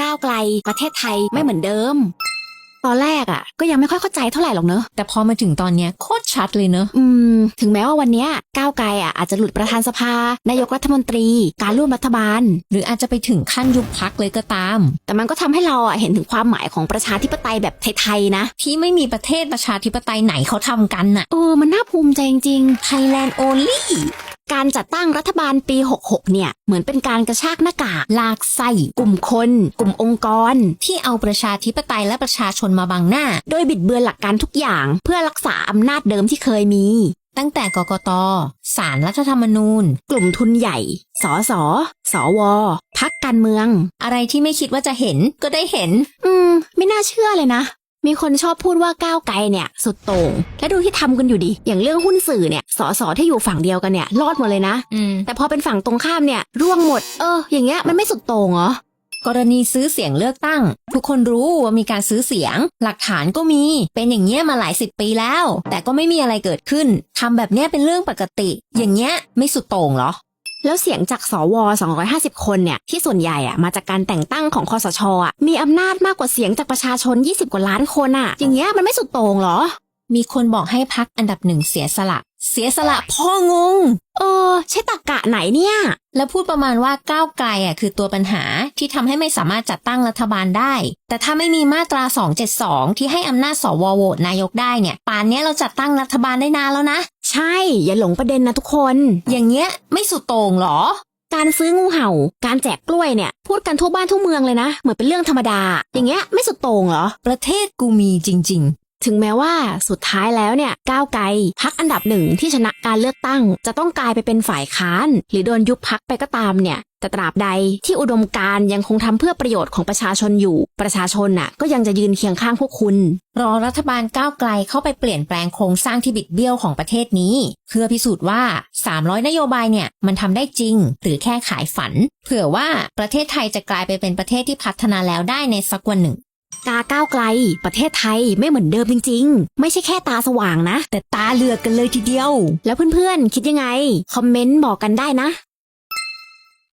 ก้าวไกลประเทศไทยไม่เหมือนเดิม ตอนแรกอะ ก็ยังไม่ค่อยเข้าใจเท่าไหร่หรอกเนอะแต่พอมาถึงตอนเนี้ยโคตรชัดเลยเนอะอืม ถึงแม้ว่าวันเนี้ยก้าวไกลอะอาจจะหลุดประธานสภา นายกรัฐมนตรี การร่วมรัฐบาล หรืออาจจะไปถึงขั้นยุบพักเลยก็ตาม แต่มันก็ทำให้เราอะเห็นถึงความหมายของประชาธิปไตยแบบไทยๆนะที่ไม่มีประเทศประชาธิปไตยไหนเขาทำกันน่ะ เออมันน่าภูมิใจจริง Thailand only ๆ การจัดตั้งรัฐบาลปี 66 เนี่ย เหมือนเป็นการกระชากหน้ากาก ลากไส้กลุ่มคน กลุ่มองค์กร ที่เอาประชาธิปไตยและประชาชนมาบังหน้า โดยบิดเบือนหลักการทุกอย่าง เพื่อรักษาอำนาจเดิมที่เคยมี ตั้งแต่กกตศาลรัฐธรรมนูญ กลุ่มทุนใหญ่ สส สว พักการเมือง อะไรที่ไม่คิดว่าจะเห็นก็ได้เห็น อืม ไม่น่าเชื่อเลยนะ มีคนชอบพูดว่าก้าวไกลเนี่ย สุดโต่งและดูที่ทำกันอยู่ดิอย่างเรื่องหุ้นสื่อเนี่ยสสที่อยู่ฝั่งเดียวกันเนี่ยรอดหมดเลยนะอืมแต่พอเป็นฝั่งตรงข้ามเนี่ยร่วงหมด เออ อย่างเงี้ยมันไม่สุดโต่งเหรอกรณีซื้อเสียงเลือกตั้ง ทุกคนรู้ว่ามีการซื้อเสียง หลักฐานก็มี เป็นอย่างเงี้ยมาหลายสิบปีแล้ว แต่ก็ไม่มีอะไรเกิดขึ้นทำแบบเนี้ยเป็นเรื่องปกติ อย่างเงี้ยไม่สุดโต่งเหรอ แล้วเสียงจากสว250 คนเนี่ยที่ส่วนใหญ่อะมาจากการแต่งตั้งของคอสชอะมีอำนาจมากกว่าเสียงจากประชาชน 20 กว่าล้านคนอะอย่างเงี้ยมันไม่สุดโต่งเหรอ มีคนบอกให้พักอันดับหนึ่งเสียสละ เสียสละพ่องง เออ ใช่ตรกกะไหนเนี่ย แล้วพูดประมาณว่าก้าวไกลอะคือตัวปัญหาที่ทำให้ไม่สามารถจัดตั้งรัฐบาลได้ แต่ถ้าไม่มีมาตรา 272 ที่ให้อำนาจสวโหวตนายกได้เนี่ยป่านเนี้ยเราจัดตั้งรัฐบาลได้นานแล้วนะ ใช่ อย่าหลงประเด็นนะทุกคน อย่างเงี้ยไม่สุดโต่งเหรอ การซื้องูเห่า การแจกกล้วยเนี่ย พูดกันทั่วบ้านทั่วเมืองเลยนะ เหมือนเป็นเรื่องธรรมดา อย่างเงี้ยไม่สุดโต่งเหรอ ประเทศกูมีจริง ถึงแม้ว่าสุดท้ายแล้วเนี่ยก้าวไกลพักอันดับหนึ่งที่ชนะการเลือกตั้ง จะต้องกลายไปเป็นฝ่ายค้าน หรือโดนยุบพักไปก็ตามเนี่ยแต่ตราบใดที่อุดมการยังคงทำเพื่อประโยชน์ของประชาชนอยู่ ประชาชนน่ะก็ยังจะยืนเคียงข้างพวกคุณ รอรัฐบาลก้าวไกลเข้าไปเปลี่ยนแปลงโครงสร้างที่บิดเบี้ยวของประเทศนี้ เพื่อพิสูจน์ว่า 300 นโยบายเนี่ยมันทำได้จริง หรือแค่ขายฝัน เผื่อว่าประเทศไทยจะกลายไปเป็นประเทศที่พัฒนาแล้วได้ในสักวันหนึ่ง กาก้าวไกล ประเทศไทยไม่เหมือนเดิมจริง ๆ ไม่ใช่แค่ตาสว่างนะ แต่ตาเหลือกกันเลยทีเดียว แล้วเพื่อนๆ คิดยังไง คอมเมนต์บอกกันได้นะ